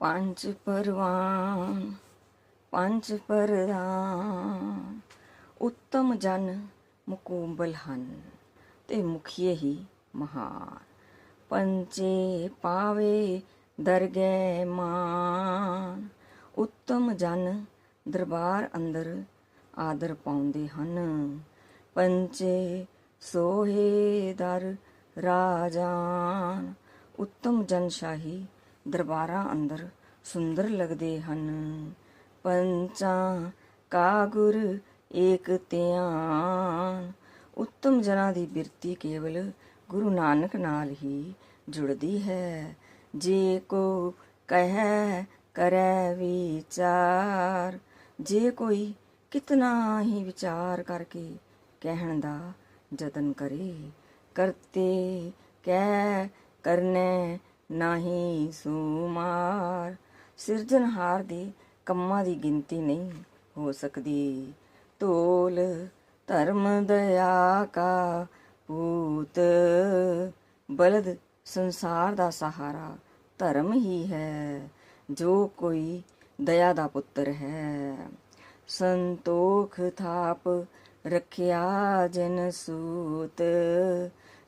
ਪੰਜ ਪਰਵਾਨ, ਪੰਜ ਪਰਦਾਨ। ਉੱਤਮ ਜਨ ਮੁਕੂਬਲ ਹਨ ਤੇ ਮੁਖੀਏ ਹੀ ਮਹਾਨ। ਪੰਚੇ ਪਾਵੇ ਦਰਗਹਿ ਮਾਨ। ਉੱਤਮ ਜਨ ਦਰਬਾਰ ਅੰਦਰ ਆਦਰ ਪਾਉਂਦੇ ਹਨ। ਪੰਚੇ ਸੋਹੇ ਦਰ ਰਾਜਾਨ। ਉੱਤਮ ਜਨ ਸ਼ਾਹੀ ਦਰਬਾਰਾਂ ਅੰਦਰ ਸੁੰਦਰ ਲੱਗਦੇ ਹਨ। ਪੰਚਾਂ ਕਾ ਗੁਰ ਏਕ ਧਿਆਨ। ਉੱਤਮ ਜਨਾਂ ਦੀ ਬਿਰਤੀ ਕੇਵਲ ਗੁਰੂ ਨਾਨਕ ਨਾਲ ਹੀ ਜੁੜਦੀ ਹੈ। ਜੇ ਕੋ ਕਹਿ ਕਰੈ ਵਿਚਾਰ, ਜੇ ਕੋਈ ਕਿਤਨਾ ਹੀ ਵਿਚਾਰ ਕਰਕੇ ਕਹਿਣ ਦਾ ਯਤਨ ਕਰੇ, ਕਰਤੇ ਕਹਿ ਕਰਨੇ ਨਹੀਂ ਸੁਮਾਰ। ਸਿਰਜਣਹਾਰ ਦੇ ਕੰਮਾਂ ਦੀ ਗਿਣਤੀ ਨਹੀਂ ਹੋ ਸਕਦੀ। ਤੋਲ ਧਰਮ ਦਇਆ ਕਾ ਪੂਤ ਬਲਦ ਸੰਸਾਰ ਦਾ ਸਹਾਰਾ ਧਰਮ ਹੀ ਹੈ, ਜੋ ਕੋਈ ਦਇਆ ਦਾ ਪੁੱਤਰ ਹੈ। ਸੰਤੋਖ ਥਾਪ ਰੱਖਿਆ ਜਨ ਸੂਤ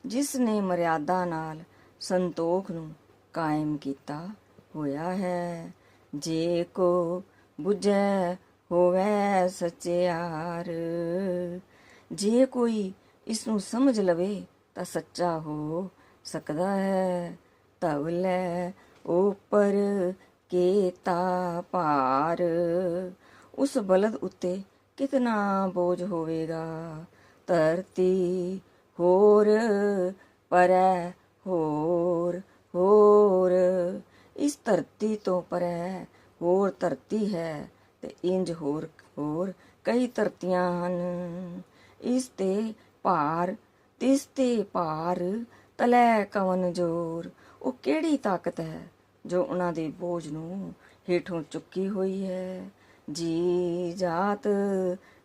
ਜਿਸ ਨੇ ਮਰਿਆਦਾ ਨਾਲ ਸੰਤੋਖ ਨੂੰ ਕਾਇਮ ਕੀਤਾ ਹੋਇਆ ਹੈ। ਜੇ ਕੋ 부ਝੈ ਹੋਵੇ ਸਚਿਆਰ ਜੇ ਕੋਈ ਇਸ ਨੂੰ ਸਮਝ ਲਵੇ ਤਾਂ ਸੱਚਾ ਹੋ ਸਕਦਾ ਹੈ। ਤਵਲੇ ਉਪਰ ਕੇਤਾ ਭਾਰ। ਉਸ ਬਲਦ ਉੱਤੇ ਕਿਤਨਾ ਬੋਝ ਹੋਵੇਗਾ? ਧਰਤੀ ਹੋਰ, ਪਰੈ ਹੋਰ। ਹੋਰ ਇਸ ਧਰਤੀ ਤੋਂ ਪਰੈ ਹੋਰ ਧਰਤੀ ਹੈ ਤੇ ਇੰਜ ਹੋਰ ਹੋਰ ਕਈ ਧਰਤੀਆਂ ਹਨ। ਇਸ ਤੇ ਭਾਰ ਤਿਸ ਤੇ ਭਾਰ ਤਲੇ ਕਵਨ ਜੋਰ। ਉਹ ਕਿਹੜੀ ਤਾਕਤ ਹੈ ਜੋ ਉਹਨਾਂ ਦੇ ਬੋਝ ਨੂੰ ਹੇਠੋਂ ਚੁੱਕੀ ਹੋਈ ਹੈ? ਜੀ ਜਾਤ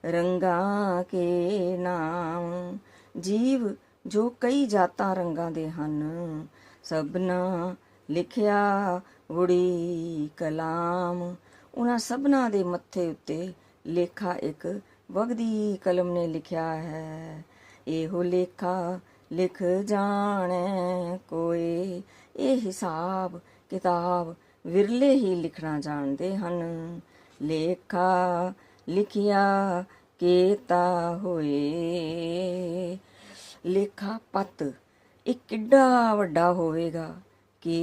ਰੰਗਾਂ ਕੇ ਨਾਮ। ਜੀਵ ਜੋ ਕਈ ਜਾਤਾਂ ਰੰਗਾਂ ਦੇ ਹਨ ਸਭਨਾ ਲਿਖਿਆ ਉੜੀ ਕਲਾਮ। ਉਹਨਾਂ ਸਭਨਾ ਦੇ ਮੱਥੇ ਉੱਤੇ ਲੇਖਾ ਇੱਕ ਵਗਦੀ ਕਲਮ ਨੇ ਲਿਖਿਆ ਹੈ। ਇਹੋ ਲੇਖਾ ਲਿਖ ਜਾਣੈ ਕੋਈ ਇਹ ਹਿਸਾਬ ਕਿਤਾਬ ਵਿਰਲੇ ਹੀ ਲਿਖਣਾ ਜਾਣਦੇ ਹਨ। ਲੇਖਾ ਲਿਖਿਆ ਕੀਤਾ ਹੋਏ। ਲੇਖਾ ਪਤ ਇਹ ਕਿੱਡਾ ਵੱਡਾ ਹੋਵੇਗਾ ਕਿ